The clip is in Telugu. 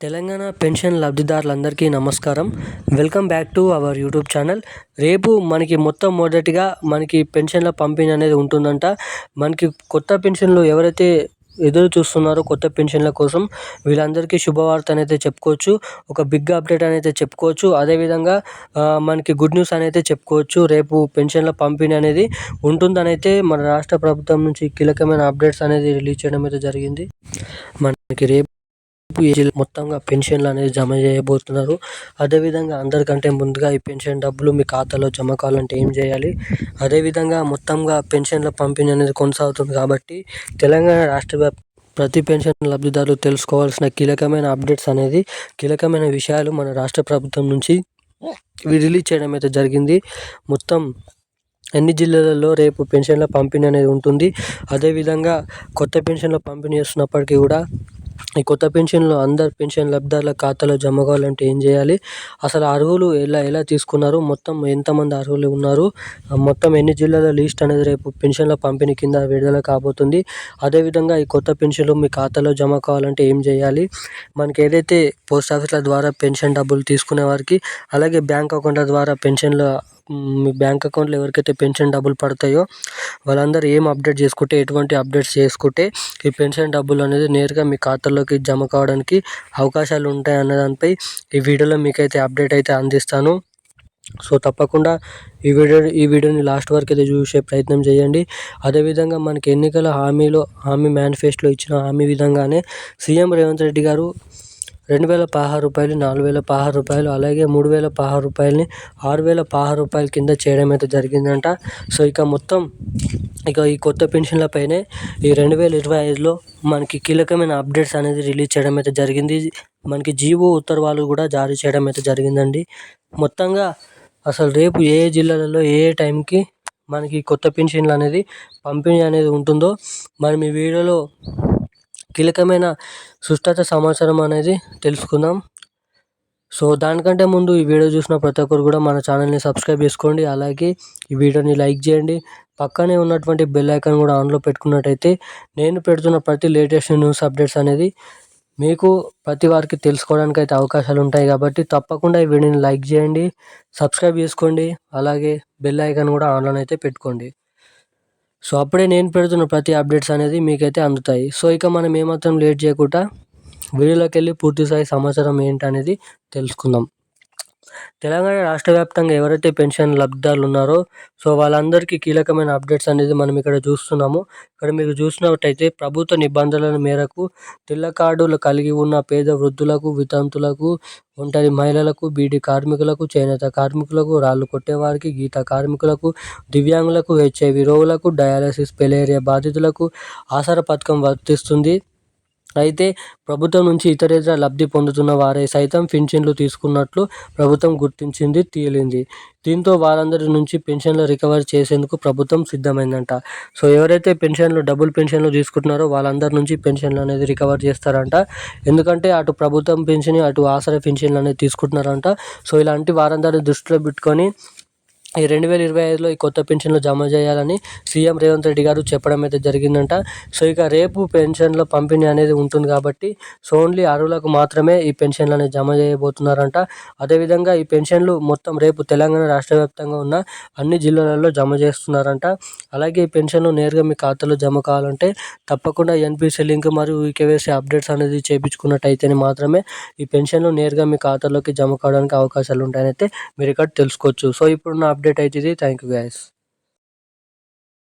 తెలంగాణ పెన్షన్ లబ్ధిదారులందరికీ నమస్కారం. Welcome back to our YouTube channel. రేపు మనకి మొత్తం మొదటిగా మనకి పెన్షన్ల పంపిణీ అనేది ఉంటుందంట. మనకి కొత్త పెన్షన్లు ఎవరైతే ఎదురు చూస్తున్నారో కొత్త పెన్షన్ల కోసం వీళ్ళందరికీ శుభవార్త అనేది చెప్పుకోవచ్చు. ఒక బిగ్ అప్డేట్ అనేది చెప్పుకోవచ్చు. అదేవిధంగా మనకి గుడ్ న్యూస్ అనేది చెప్పుకోవచ్చు. రేపు పెన్షన్ల పంపిణీ అనేది ఉంటుందని అయితే మన రాష్ట్ర ప్రభుత్వం నుంచి కీలకమైన అప్డేట్స్ అనేది రిలీజ్ చేయడం అయితే జరిగింది. మనకి రేపు మొత్తంగా పెన్షన్లు అనేది జమ చేయబోతున్నారు. అదేవిధంగా అందరికంటే ముందుగా ఈ పెన్షన్ డబ్బులు మీ ఖాతాలో జమ కావాలంటే ఏం చేయాలి? అదేవిధంగా మొత్తంగా పెన్షన్ల పంపిణీ అనేది కొనసాగుతుంది కాబట్టి తెలంగాణ రాష్ట్ర వ్యాప్ ప్రతి పెన్షన్ లబ్ధిదారులు తెలుసుకోవాల్సిన కీలకమైన అప్డేట్స్ అనేది కీలకమైన విషయాలు మన రాష్ట్ర ప్రభుత్వం నుంచి రిలీజ్ చేయడం అయితే జరిగింది. మొత్తం ఎన్ని జిల్లాలలో రేపు పెన్షన్ల పంపిణీ అనేది ఉంటుంది. అదేవిధంగా కొత్త పెన్షన్ల పంపిణీ చేస్తున్నప్పటికీ కూడా ఈ కొత్త పెన్షన్లు అందరు పెన్షన్ లబ్ధిదారుల ఖాతాలో జమ కావాలంటే ఏం చేయాలి? అసలు అర్హులు ఎలా ఎలా తీసుకున్నారు? మొత్తం ఎంతమంది అర్హులు ఉన్నారు? మొత్తం ఎన్ని జిల్లాల లిస్ట్ అనేది రేపు పెన్షన్ల పంపిణీ కింద విడుదల కాబోతుంది? అదేవిధంగా ఈ కొత్త పెన్షన్లు మీ ఖాతాలో జమ కావాలంటే ఏం చేయాలి? మనకి ఏదైతే పోస్ట్ ఆఫీస్ల ద్వారా పెన్షన్ డబ్బులు తీసుకునే వారికి అలాగే బ్యాంక్ అకౌంట్ల ద్వారా పెన్షన్ల మీ బ్యాంక్ అకౌంట్లో ఎవరికైతే పెన్షన్ డబ్బులు పడతాయో వాళ్ళందరూ ఏం అప్డేట్ చేసుకుంటే ఎటువంటి అప్డేట్స్ చేసుకుంటే ఈ పెన్షన్ డబ్బులు అనేది నేరుగా మీ ఖాతాలోకి జమ కావడానికి అవకాశాలు ఉంటాయి అన్న దానిపై ఈ వీడియోలో మీకైతే అప్డేట్ అయితే అందిస్తాను. సో తప్పకుండా ఈ వీడియో ఈ వీడియోని లాస్ట్ వరకు అయితే చూసే ప్రయత్నం చేయండి. అదేవిధంగా మనకి ఎన్నికల హామీలో హామీ మేనిఫెస్టోలో ఇచ్చిన హామీ విధంగానే సీఎం రేవంత్ రెడ్డి గారు రెండు వేల పదహారు రూపాయలు నాలుగు వేల పదహారు రూపాయలు అలాగే మూడు వేల పదహారు రూపాయలని ఆరు వేల పదహారు రూపాయల కింద చేయడం అయితే జరిగిందంట. సో ఇక మొత్తం ఇక ఈ కొత్త పెన్షన్లపైనే ఈ రెండు వేల ఇరవై ఐదులో మనకి కీలకమైన అప్డేట్స్ అనేది రిలీజ్ చేయడం అయితే జరిగింది. మనకి జీవో ఉత్తర్వాలు కూడా జారీ చేయడం అయితే జరిగిందండి. మొత్తంగా అసలు రేపు ఏ ఏ జిల్లాలలో ఏ ఏ టైంకి మనకి కొత్త పెన్షన్లు అనేది పంపిణీ అనేది ఉంటుందో మనం ఈ వీడియోలో కీలకమైన సుష్టత సమాచారం అనేది తెలుసుకుందాం. సో దానికంటే ముందు ఈ వీడియో చూసిన ప్రతి ఒక్కరు కూడా మన ఛానల్ని సబ్స్క్రైబ్ చేసుకోండి. అలాగే ఈ వీడియోని లైక్ చేయండి. పక్కనే ఉన్నటువంటి బెల్ ఐకాన్ కూడా ఆన్లో పెట్టుకున్నట్టయితే నేను పెడుతున్న ప్రతి లేటెస్ట్ న్యూస్ అప్డేట్స్ అనేది మీకు ప్రతి వారికి తెలుసుకోవడానికి అయితే అవకాశాలు ఉంటాయి కాబట్టి తప్పకుండా ఈ వీడియోని లైక్ చేయండి సబ్స్క్రైబ్ చేసుకోండి అలాగే బెల్ ఐకాన్ కూడా ఆన్లో అయితే పెట్టుకోండి. సో అప్పుడే నేను పెడుతున్న ప్రతి అప్డేట్స్ అనేది మీకైతే అందుతాయి. సో ఇక మనం ఏమాత్రం లేట్ చేయకుండా వీడియోలోకి వెళ్ళి పూర్తిస్థాయి సమాచారం ఏంటనేది తెలుసుకుందాం. తెలంగాణ రాష్ట్ర వ్యాప్తంగా ఎవరైతే పెన్షన్ లబ్ధిదారులు ఉన్నారో సో వాళ్ళందరికీ కీలకమైన అప్డేట్స్ అనేది మనం ఇక్కడ చూస్తున్నాము. ఇక్కడ మీరు చూసినట్టయితే ప్రభుత్వ నిబంధనల మేరకు తెల్ల కార్డులు కలిగి ఉన్న పేద వృద్ధులకు వితంతులకు ఒంటరి మహిళలకు బీడీ కార్మికులకు చేనేత కార్మికులకు రాళ్ళు కొట్టేవారికి గీత కార్మికులకు దివ్యాంగులకు హెచ్ఐవి రోగులకు డయాలసిస్ పెలేరియా బాధితులకు ఆసర పథకం వర్తిస్తుంది. అయితే ప్రభుత్వం నుంచి ఇతరేతర లబ్ధి పొందుతున్న వారే సైతం పింఛన్లు తీసుకున్నట్లు ప్రభుత్వం గుర్తించింది తేలింది. దీంతో వారందరి నుంచి పెన్షన్లు రికవర్ చేసేందుకు ప్రభుత్వం సిద్ధమైందంట. సో ఎవరైతే పెన్షన్లు డబుల్ పెన్షన్లు తీసుకుంటున్నారో వాళ్ళందరి నుంచి పెన్షన్లు అనేది రికవర్ చేస్తారంట. ఎందుకంటే అటు ప్రభుత్వం పెన్షన్ అటు ఆసరా పెన్షన్లు అనేది తీసుకుంటున్నారంట. సో ఇలాంటి వారందరిని దృష్టిలో పెట్టుకొని ఈ రెండు వేల ఇరవై ఐదులో ఈ కొత్త పెన్షన్లు జమ చేయాలని సీఎం రేవంత్ రెడ్డి గారు చెప్పడం అయితే జరిగిందంట. సో ఇక రేపు పెన్షన్ల పంపిణీ అనేది ఉంటుంది కాబట్టి సో ఓన్లీ అర్హులకు మాత్రమే ఈ పెన్షన్లు అనేది జమ చేయబోతున్నారంట. అదేవిధంగా ఈ పెన్షన్లు మొత్తం రేపు తెలంగాణ రాష్ట్ర వ్యాప్తంగా ఉన్న అన్ని జిల్లాలలో జమ చేస్తున్నారంట. అలాగే ఈ పెన్షన్లు నేరుగా మీ ఖాతాలో జమ కావాలంటే తప్పకుండా ఎన్పిసి లింక్ మరియు ఈకేవైసీ అప్డేట్స్ అనేది చేయించుకున్నట్టయితేనే మాత్రమే ఈ పెన్షన్లు నేరుగా మీ ఖాతాలోకి జమ కావడానికి అవకాశాలు ఉంటాయని అయితే మీరు ఇక్కడ తెలుసుకోవచ్చు. సో ఇప్పుడున్న అప్డేట్ అవుతుంది థ్యాంక్ యూ గైస్